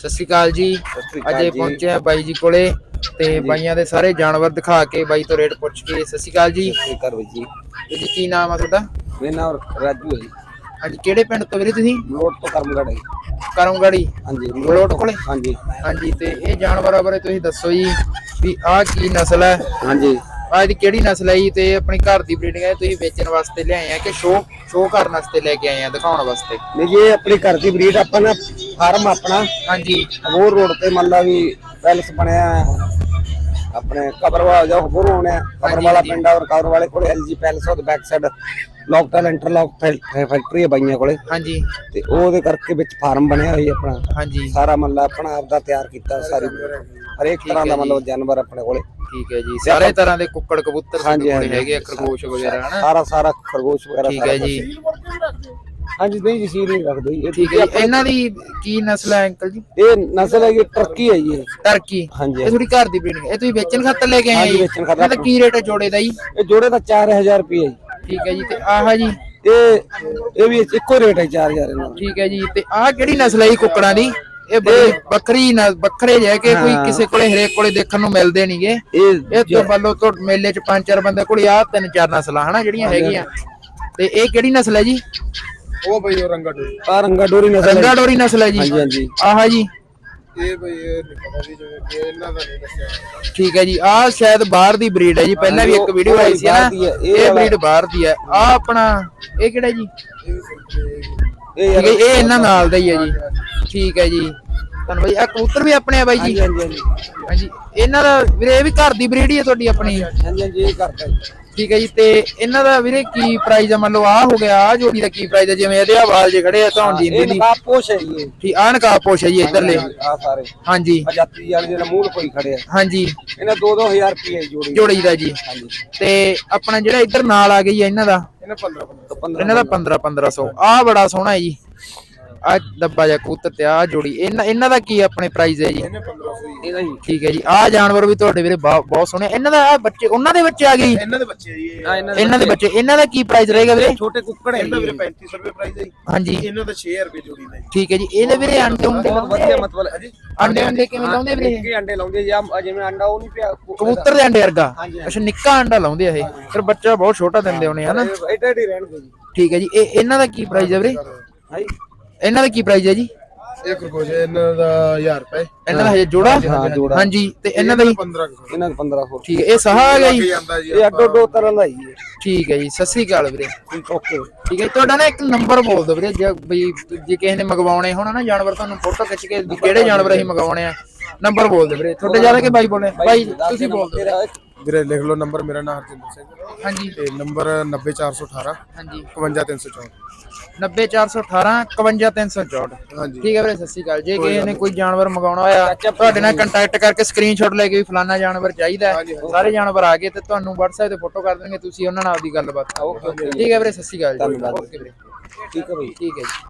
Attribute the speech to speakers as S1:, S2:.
S1: ਸਤਿ ਸ਼੍ਰੀ ਅਕਾਲ ਜੀ। ਅਜੇ। ਪਹੁੰਚੇ ਆ ਬਾਈ ਜੀ ਕੋਲੇ ਤੇ ਬਾਈਆਂ ਦੇ ਸਾਰੇ ਜਾਨਵਰ ਦਿਖਾ ਕੇ ਬਾਈ ਤੋਂ ਰੇਟ ਪੁੱਛ ਕੇ। ਸਤਿ ਸ਼੍ਰੀ ਅਕਾਲ ਜੀ।
S2: ਜੀ।
S1: ਕੀ ਨਾਮ ਆ ਤੁਹਾਡਾ?
S2: ਮੇਰਾ ਨਾਮ ਰਾਜੂ ਹੈ ਜੀ।
S1: ਹਾਂਜੀ ਕਿਹੜੇ ਪਿੰਡ ਤੋਂ ਵੀਰੇ ਤੁਸੀਂ?
S2: ਮਲੋਟ ਤੋਂ ਕਰਮਗੜ ਹੈ ਹਾਂਜੀ
S1: ਮਲੋਟ ਕੋਲੇ?
S2: ਹਾਂਜੀ।
S1: ਹਾਂਜੀ ਤੇ ਇਹ ਜਾਨਵਰਾਂ ਬਾਰੇ ਤੁਸੀਂ ਦੱਸੋ ਜੀ ਵੀ ਆਹ ਕੀ ਨਸਲ ਹੈ?
S2: ਹਾਂਜੀ।
S1: ਆਹ ਦੀ ਕਿਹੜੀ ਨਸਲ ਹੈ ਜੀ? ਤੇ ਆਪਣੀ ਘਰ ਦੀ ਬਰੀਡਿੰਗ ਹੈ ਤੁਸੀਂ ਵੇਚਣ ਵਾਸਤੇ ਲਿਆਏ ਆ ਕਿ ਸ਼ੋਅ ਸ਼ੋਅ ਕਰਨ ਵਾਸਤੇ ਲੈ ਕੇ ਆਏ ਆ ਦਿਖਾਉਣ ਵਾਸਤੇ?
S2: ਨਹੀਂ ਜੀ ਇਹ ਆਪਣੀ ਘਰ ਦੀ ਬਰੀਡ ਆਪਾਂ ਨਾ ਫਾਰਮ ਆਪਣਾ।
S1: ਹਾਂਜੀ।
S2: ਹੋਰ ਰੋਡ ਤੇ ਮੰਨ ਲਾ ਵੀ ਪੈਲਸ ਬਣਿਆ ਹੈ। ਆਪਣੇ ਕਬਰਵਾਲਾ ਜੋ ਹੋਰ ਹੋਣਾ ਕਬਰਵਾਲਾ ਪਿੰਡ ਔਰ ਕਬਰ ਵਾਲੇ ਕੋਲੇ ਐਲਜੀ ਪੈਲਸ ਉਹਦੇ ਬੈਕ ਸਾਈਡ ਲੌਕਟਲ ਇੰਟਰਲੌਕ ਫੈਕਟਰੀ ਹੈ ਬਾਈਆਂ ਕੋਲੇ।
S1: ਹਾਂਜੀ।
S2: ਤੇ ਉਹਦੇ ਕਰਕੇ ਵਿੱਚ ਫਾਰਮ ਬਣਿਆ ਹੋਈ ਆਪਣਾ।
S1: ਹਾਂਜੀ।
S2: ਸਾਰਾ ਮੱਲਾ ਆਪਣਾ ਆਪਦਾ ਤਿਆਰ ਕੀਤਾ ਸਾਰੀ। ਹਰੇਕ ਤਰ੍ਹਾਂ ਦਾ ਮਤਲਬ ਜਾਨਵਰ ਆਪਣੇ ਕੋਲੇ।
S1: ਠੀਕ ਹੈ ਜੀ। ਸਾਰੇ ਤਰ੍ਹਾਂ ਦੇ ਕੁੱਕੜ ਕਬੂਤਰ ਸਾਡੇ ਕੋਲ। ਹੈਗੇ ਆ ਖਰਗੋਸ਼ ਵਗੈਰਾ ਹਨਾ?
S2: ਸਾਰਾ ਸਾਰਾ ਖਰਗੋਸ਼ ਵਗੈਰਾ
S1: ਠੀਕ ਹੈ। ਜੀ।
S2: ਹਾਂਜੀ ਨਹੀਂ ਜੀ ਸੀਲ ਨਹੀਂ ਰੱਖਦੇ ਜੀ। ਇਹ
S1: ਠੀਕ ਹੈ ਜੀ। ਇਹਨਾਂ ਦੀ ਕੀ ਨਸਲ ਹੈ ਅੰਕਲ ਜੀ?
S2: ਇਹ ਨਸਲ ਹੈ ਜੀ ਟਰਕੀ ਹੈ ਜੀ ਇਹ।
S1: ਟਰਕੀ।
S2: ਹਾਂਜੀ।
S1: ਇਹ ਥੋੜੀ ਘਰ ਦੀ ਬਰੀਡਿੰਗ ਇਹ ਤੁਸੀਂ ਵੇਚਣ ਖਾਤਰ ਲੈ ਕੇ ਆਏ
S2: ਹਾਂਜੀ,
S1: ਜੀ?
S2: ਵੇਚਣ ਖਾਤਰ।
S1: ਇਹਦਾ ਕੀ ਰੇਟ ਹੈ ਜੋੜੇ ਦਾ ਜੀ?
S2: ਇਹ ਜੋੜੇ ਦਾ 4000 ਰੁਪਏ ਹੈ ਜੀ।
S1: ਠੀਕ ਹੈ ਜੀ ਤੇ ਆਹ ਜੀ?
S2: ਇਹ ਇਹ ਵੀ ਇੱਕੋ ਰੇਟ ਹੈ 4000 ਇਹਨਾਂ ਦਾ।
S1: ਠੀਕ ਹੈ ਜੀ ਤੇ ਆਹ ਕਿਹੜੀ ਨਸਲ ਹੈ ਜੀ ਕੁੱਕੜਾਂ ਦੀ? ਇਹ ਬੜੀ ਵੱਖਰੀ ਨ- ਵੱਖਰੇ ਜੇ ਕਿ ਕੋਈ
S2: ਹਾਂ।
S1: ਕਿਸੇ ਕੋਲੇ ਹਰੇਕ ਕੋਲੇ ਦੇਖਣ ਨੂੰ ਮਿਲਦੇ ਨਹੀਂਗੇ
S2: ਇਹ
S1: ਇਹ ਤੋਂ ਵੱਲੋਂ ਤੋਂ ਮੇਲੇ ਚ ਪੰਜ ਚਾਰ ਬੰਦੇ ਕੋਲ ਆਹ ਤਿੰਨ ਚਾਰ ਨਸਲਾਂ ਹਨਾ ਜਿਹੜੀਆਂ ਹੈਗੀਆਂ। ਤੇ ਇਹ ਕਿਹੜੀ ਨਸਲ ਹੈ ਜੀ?
S3: ਉਹ ਬਈ ਉਹ ਰੰਗਾ ਡੋਰੀ
S2: ਆ ਰੰਗਾ ਡੋਰੀ ਨਸਲ ਹੈ
S1: ਰੰਗਾ ਡੋਰੀ ਨਸਲ ਹੈ ਜੀ।
S2: ਹਾਂਜੀ ਹਾਂਜੀ।
S1: ਆਹ ਜੀ।
S3: ਇਹ ਬਈ ਇਹ ਪਤਾ ਸੀ ਜਿਵੇਂ ਕਿ ਇਹਨਾਂ ਦਾ ਨਹੀਂ ਦੱਸਿਆ।
S1: ਠੀਕ ਹੈ ਜੀ। ਆਹ ਸ਼ਾਇਦ ਬਾਹਰ ਦੀ ਬਰੀਡ ਹੈ ਜੀ। ਪਹਿਲਾਂ ਵੀ ਇੱਕ ਵੀਡੀਓ ਆਈ ਸੀ ਨਾ।
S2: ਬਾਹਰ ਦੀ ਹੈ, ਇਹ
S1: ਇਹ
S2: ਵਾਲਾ-
S1: ਬਰੀਡ ਬਾਹਰ ਦੀ ਹੈ। ਆਹ ਆਪਣਾ ਇਹ ਕਿਹੜਾ ਜੀ?
S3: ਇਹ ਵੀ
S2: ਇਹ
S1: ਠੀਕ
S2: ਯਾਰ
S1: ਹੈ ਇਹ ਇਹਨਾਂ ਨਾਲ ਦਾ ਹੀ ਹੈ ਜੀ। ਠੀਕ ਹੈ ਜੀ। ਤੁਹਾਨੂੰ ਬਾਈ ਆ ਕਬੂਤਰ ਵੀ ਆਪਣੇ ਆ ਬਾਈ ਜੀ।
S2: ਹਾਂਜੀ ਹਾਂਜੀ
S1: ਹਾਂਜੀ। ਇਹਨਾਂ ਦਾ ਵੀਰੇ ਇਹ ਵੀ ਘਰ ਦੀ ਬਰੀਡ ਹੀ ਹੈ ਤੁਹਾਡੀ ਆਪਣੀ?
S2: ਹਾਂਜੀ ਹਾਂਜੀ ਇਹ ਕਰਦਾ ਜੀ
S1: ਠੀਕ ਹੈ ਜੀ ਤੇ ਇਹਨਾਂ ਦਾ ਵੀਰੇ ਕੀ ਪ੍ਰਾਈਸ ਆ? ਮੰਨ ਲਓ ਆ ਹੋ ਗਿਆ ਆ ਜੋੜੀ ਦਾ ਕੀ ਪ੍ਰਾਈਸ ਹੈ ਜਿਵੇਂ ਇਹਦੇ ਆਵਾਜ਼ ਜੇ ਖੜੇ ਆ ਧੌਣ ਦੀ
S2: ਇਹ
S1: ਇਹਦੀ
S2: ਨਕਾਬ ਪੋਸ਼ ਹੈ ਜੀ ਇਹ।
S1: ਠੀਕ ਆਹ ਨਕਾਬ ਪੋਸ਼ ਹੈ ਜੀ ਇੱਧਰਲੇ।
S2: ਆ ਸਾਰੇ।
S1: ਹਾਂਜੀ।
S2: ਆਜ਼ਾਦੀ ਵਾਲੇ ਜਿਹੜਾ ਮੂਲ ਕੋਈ ਖੜੇ ਆ।
S1: ਹਾਂਜੀ।
S2: ਇਹਨਾਂ 2-2000 ਰੁਪਏ ਜੋੜੀ।
S1: ਜੋੜੀ ਦਾ ਜੀ।
S2: ਹਾਂਜੀ।
S1: ਤੇ ਆਪਣਾ ਜਿਹੜਾ ਇੱਧਰ ਨਾਲ ਆ ਗਈ ਹੈ ਇਹਨਾਂ ਦਾ?
S3: ਇਹਨੇ 15 15
S2: ਤਾਂ 15
S1: ਇਹਨਾਂ ਦਾ 15 1500 ਆ ਬੜਾ ਸੋਹਣਾ ਹੈ ਜੀ। ਆ ਡੱਬਾ ਜਿਹਾ ਕਬੂਤਰ ਤੇ ਆ ਜੋੜੀ। ਇਹਨਾਂ ਇਹਨਾਂ ਦਾ ਕੀ ਆਪਣੇ ਪ੍ਰਾਈਸ ਹੈ ਜੀ?
S3: ਇਹਨੇ 1500 ਹੀ
S2: ਇਹਦਾ ਜੀ
S1: ਠੀਕ ਹੈ ਜੀ। ਆ ਜਾਨਵਰ ਵੀ ਤੁਹਾਡੇ ਵੀਰੇ ਬਹੁਤ ਬਹੁਤ ਸੋਹਣੇ ਇਹਨਾਂ ਦਾ ਆਹ ਬੱਚੇ ਉਹਨਾਂ ਦੇ ਬੱਚੇ ਆ ਗਏ ਜੀ?
S3: ਇਹਨਾਂ ਦੇ ਬੱਚੇ ਆ ਜੀ ਇਹ।
S2: ਇਹਨਾਂ
S1: ਇਹਨਾਂ ਦੇ ਬੱਚੇ। ਇਹਨਾਂ ਦਾ ਕੀ ਪ੍ਰਾਈਸ ਰਹੇਗਾ ਵੀਰੇ?
S2: ਛੋਟੇ ਕੁੱਕੜ ਹੈ
S3: ਇਹਦਾ ਵੀਰੇ
S2: ਜੀ
S3: 3500 ਰੁਪਏ ਪ੍ਰਾਈਸ ਹੈ ਜੀ।
S1: ਹਾਂਜੀ।
S3: ਇਹਨਾਂ ਦਾ 6000 ਰੁਪਏ ਜੋੜੀ ਦਾ ਜੀ।
S1: ਠੀਕ ਹੈ ਜੀ। ਇਹਦੇ ਵੀਰੇ ਅੰਡੇ ਹੁੰਦੇ
S2: ਬਹੁਤ ਵਧੀਆ ਮਤਲਬ। ਹੈ ਜੀ
S1: ਅੰਡੇ ਅੰਡੇ ਕਿਵੇਂ ਲਾਉਂਦੇ ਵੀਰੇ?
S2: ਨਿੱਕੇ ਅੰਡੇ ਲਾਉਂਦੇ ਜਾਂ। ਜਿਵੇਂ ਅੰਡਾ ਉਹ ਨਹੀਂ ਪਿਆ।
S1: ਕਬੂਤਰ ਦੇ ਅੰਡੇ ਵਰਗਾ?
S2: ਹਾਂਜੀ,
S1: ਅੱਛਾ ਨਿੱਕਾ ਅੰਡਾ ਲਾਉਂਦੇ ਆ ਇਹ। ਫਿਰ ਬੱਚਾ ਬਹੁਤ ਛੋਟਾ ਦਿੰਦੇ ਹੋਣੇ ਹਨਾ?
S2: ਐਡਾ ਐਡੀ ਰਹਿਣਗੇ ਜੀ।
S1: ਠੀਕ ਹੈ ਜੀ। ਇਹ ਇਹਨਾਂ ਦਾ ਕੀ ਪ੍ਰਾਈਸ ਹੈ ਵੀਰੇ?
S2: ਹਾਂਜੀ
S1: ਇਹਨਾਂ ਦਾ ਕੀ ਪ੍ਰਾਈਸ ਹੈ ਜੀ?
S3: ਇਹ ਖਰਗੋਸ਼ ਹੈ, ਇਹਨਾਂ ਦਾ 1000 ਰੁਪਏ।
S1: ਇਹਨਾਂ ਦਾ ਹਜੇ ਜੋੜਾ?
S2: ਹਾਂ, ਜੋੜਾ।
S1: ਹਾਂਜੀ। ਤੇ ਇਹਨਾਂ ਦਾ ਜੀ
S3: 15
S2: ਇਹਨਾਂ ਦਾ 15 ਹੋਰ
S1: ਠੀਕ ਹੈ ਇਹ ਸਹਾ ਆ ਗਿਆ ਜੀ?
S3: ਜਾਂਦਾ ਜੀ
S2: ਇਹ ਅੱਡੋ ਅੱਡੋ ਤਰ੍ਹਾਂ ਦਾ ਹੀ ਹੈ।
S1: ਠੀਕ ਹੈ ਜੀ ਸਤਿ ਸ੍ਰੀ ਅਕਾਲ ਵੀਰੇ।
S2: ਓਕੇ।
S1: ਠੀਕ ਹੈ ਤੁਹਾਡਾ ਨਾ ਇੱਕ ਨੰਬਰ ਬੋਲ ਦਿਓ ਵੀਰੇ ਜੇ ਬਈ ਜੇ ਕਿਸੇ ਨੇ ਮੰਗਵਾਉਣੇ ਹੋਣ ਨਾ ਜਾਨਵਰ ਤੁਹਾਨੂੰ ਫੋਟੋ ਖਿੱਚ ਕੇ ਵੀ ਕਿਹੜੇ ਜਾਨਵਰ ਅਸੀਂ ਮੰਗਵਾਉਣੇ ਆ ਨੰਬਰ ਬੋਲ ਦਿਓ ਵੀਰੇ। ਤੁਹਾਡੇ ਜ਼ਿਆਦਾ ਕਿ ਬਾਈ ਬੋਲੇ ਬਾਈ ਤੁਸੀਂ ਬੋਲ ਦਿਓ।
S2: ਤੇਰਾ
S3: ਵੀਰੇ ਲਿਖ ਲਓ ਨੰਬਰ ਮੇਰਾ ਨਾਮ ਹਰਜਿੰਦਰ ਸਿੰਘ।
S1: ਹਾਂਜੀ।
S3: ਤੇ ਨੰਬਰ 90418
S1: ਹਾਂਜੀ।
S3: 51364
S1: 90418 51364
S3: ਹਾਂਜੀ।
S1: ਠੀਕ ਹੈ ਵੀਰੇ ਸਤਿ ਸ਼੍ਰੀ ਅਕਾਲ। ਜੇ ਕਿਸੇ ਨੇ ਕੋਈ ਜਾਨਵਰ ਮੰਗਾਉਣਾ ਹੋਇਆ ਤੁਹਾਡੇ ਨਾਲ ਕੰਟੈਕਟ ਕਰਕੇ ਸਕਰੀਨਸ਼ਾਟ ਲੈ ਕੇ ਵੀ ਫਲਾਨਾ ਜਾਨਵਰ ਚਾਹੀਦਾ। ਸਾਰੇ ਜਾਨਵਰ ਆ ਗਏ ਤੇ ਤੁਹਾਨੂੰ WhatsApp ਤੇ ਫੋਟੋ ਕਰ ਦੇਣਗੇ ਤੁਸੀਂ ਉਹਨਾਂ ਨਾਲ ਆਪਦੀ ਗੱਲਬਾਤ ਠੀਕ ਹੈ ਵੀਰੇ ਸਤਿ ਸ਼੍ਰੀ ਅਕਾਲ ਜੀ। ਓਕੇ ਵੀਰੇ।
S2: ਠੀਕ ਹੈ ਭਾਈ
S1: ਠੀਕ ਹੈ ਜੀ।